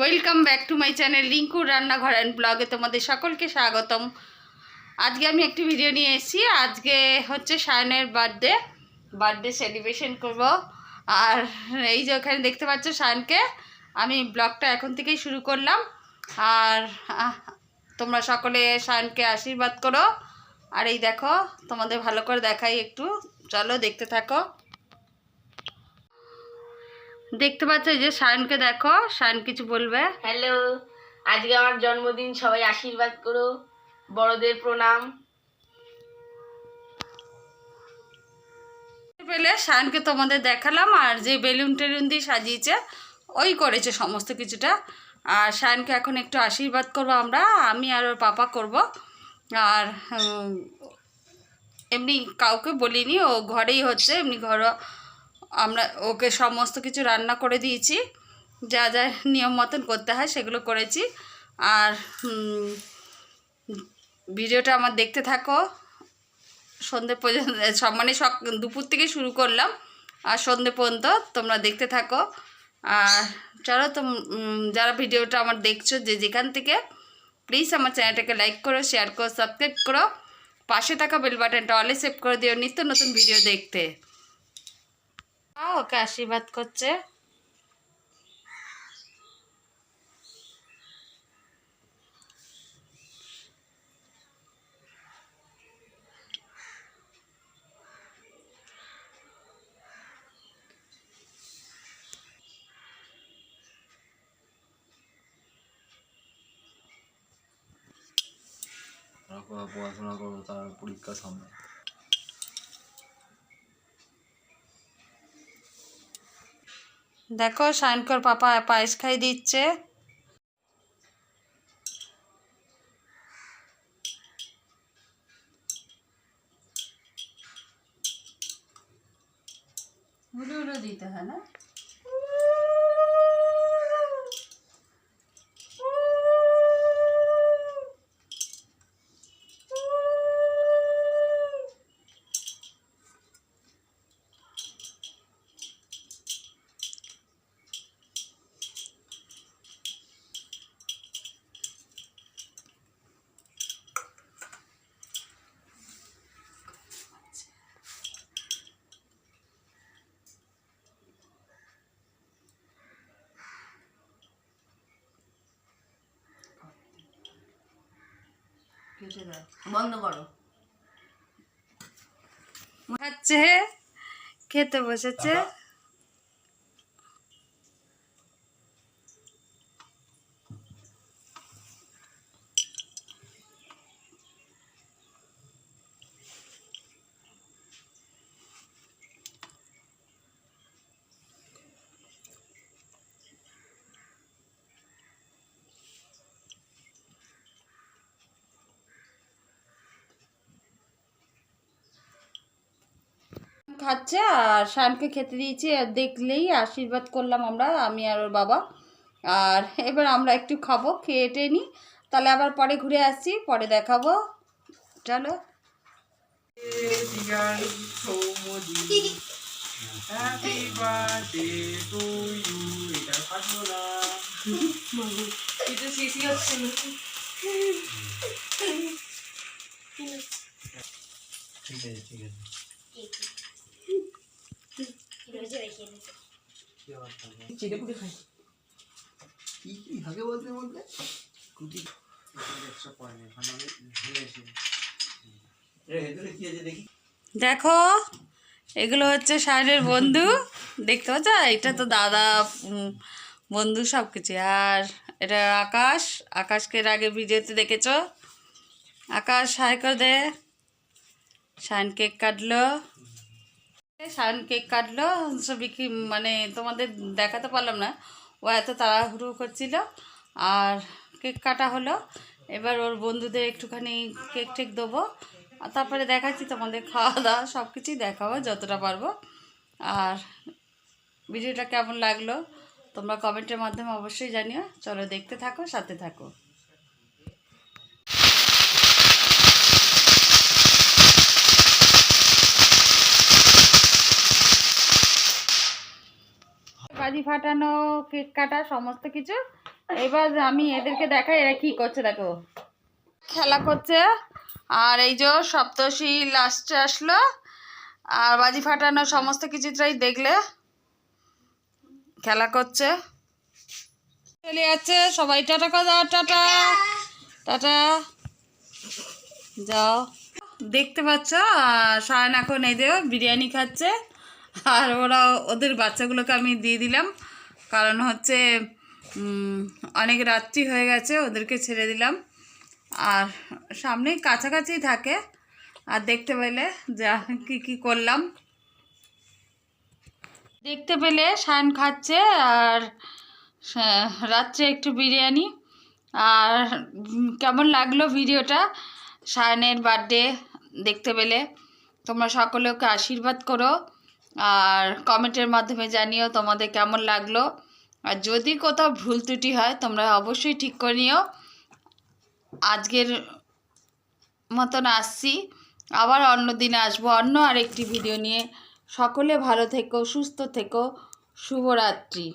Welcome back to my channel রিঙ্কুর রান্নাঘর and ব্লগে তোমাদের সকলকে স্বাগতম। আজকে আমি একটি ভিডিও নিয়ে এসেছি। আজকে হচ্ছে সায়নের বার্থডে বার্থডে সেলিব্রেশন করব। আর এই যে ওখানে দেখতে পাচ্ছ সায়নকে, আমি ব্লগটা এখন থেকেই শুরু করলাম। আর তোমরা সকলে সায়নকে আশীর্বাদ করো। আর এই দেখো, তোমাদের ভালো করে দেখাই একটু। চলো দেখতে থাকো। দেখতে পাচ্ছ যে সায়নকে দেখো সায়ন কিছু বলবে? হ্যালো আজকে আমার জন্মদিন সবাই আশীর্বাদ করো বড়দের প্রণাম। পেলে শানকে তোমাদের দেখালাম আর যে বেলুন টেলুন দিয়ে সাজিয়েছে ওই করেছে সমস্ত কিছুটা। আর শানকে এখন একটু আশীর্বাদ করব আমরা আমি আর ওর পাপা করব। আর এমনি কাউকে বলিনি ও ঘরেই হচ্ছে এমনি ঘর আমরা ওকে সমস্ত কিছু রান্না করে দিয়েছি, যা যা নিয়ম মতন করতে হয় সেগুলো করেছি। আর ভিডিওটা আমার দেখতে থাকো। সন্ধে পর্যন্ত মানে সক দুপুর থেকে শুরু করলাম, আর সন্ধে পর্যন্ত তোমরা দেখতে থাকো। আর চলো তো যারা ভিডিওটা আমার দেখছ যে যেখান থেকে প্লিজ আমার চ্যানেলটাকে লাইক করো শেয়ার করো সাবস্ক্রাইব করো। পাশে থাকা বেল বাটনটা অলে সেভ করে দিও, নিত্য নতুন ভিডিও দেখতে। ওকে আশীর্বাদ করছে। পড়াশোনা করব তার পরীক্ষা সামনে। দেখো সায়নকর পাপা পায়েস খাই দিচ্ছে। উলো উলো দিতে হয় না? দাও। বন্ধ করো। খাচ্ছে খেতে বসেছে। খাচ্ছে আর শানকে খেতে দিয়েছি, আর দেখলেই আশীর্বাদ করলাম আমরা, আমি আর ওর বাবা। আর এবার আমরা একটু খাব, খেয়ে টেয়ে নিই। তাহলে আবার পরে ঘুরে আসছি, পরে দেখাবো। চলো। ঠিক আছে ঠিক আছে। কি দেখি? দেখো এগুলো হচ্ছে শায়নের বন্ধু। দেখতে পাচ্ছ? এটা তো দাদা উম, বন্ধু সব কিছু আর এটা আকাশ। আকাশকে এর আগে ভিডিওতে দেখেছ? আকাশ হাই করে দে। শায়ন কেক কাটলো। শায়ন কেক কাটলো কি মানে তোমাদের দেখাতে পারলাম না। ও এত তাড়াহুড়ো করছিল, আর কেক কাটা হলো। এবার ওর বন্ধুদের একটুখানি কেক টেক দেবো, আর তারপরে দেখাচ্ছি তোমাদের খাওয়া দাওয়া সব কিছুই দেখাবো যতটা পারব। আর ভিডিওটা কেমন লাগল, তোমরা কমেন্টের মাধ্যমে অবশ্যই জানিও। চলো দেখতে থাকো, সাথে থাকো। বাজি ফাটানো, কেক কাটা, সমস্ত কিছু। এবার আমি এদেরকে দেখাই এরা কি করছে, দেখো। খেলা করছে। আর এই যে সপ্তর্ষি লাস্টে আসলো। আর বাজি ফাটানো সমস্ত কিছুটাই দেখলে। খেলা করছে। চলে যাচ্ছে সবাই। টাটা কথা টাটা। টাটা। যাও। দেখতে পাচ্ছ সায়ন এখন এই যে বিরিয়ানি খাচ্ছে। আর ওরা ওদের বাচ্চাগুলোকে আমি দিয়ে দিলাম। কারণ হচ্ছে অনেক রাত্রি হয়ে গেছে, ওদেরকে ছেড়ে দিলাম। আর সামনেই কাছাকাছি থাকে, আর দেখতে পেলে যা, কী কী করলাম। দেখতে পেলে সায়ন খাচ্ছে, আর রাত্রে একটু বিরিয়ানি। আর কেমন লাগল ভিডিওটা? সায়নের বার্থডে দেখতে পেলে। তোমরা সকলে ওকে আশীর্বাদ করো। আর কমেন্টের মাধ্যমে জানিও তোমাদের কেমন লাগল। আর যদি কোথাও ভুল ত্রুটি হয়, তোমরা অবশ্যই ঠিক করে নিও। আজকের মতন আসছি। আবার অন্য দিনে আসব অন্য আরেকটি ভিডিও নিয়ে। সকলে ভালো থেকো, সুস্থ থেকো। শুভরাত্রি।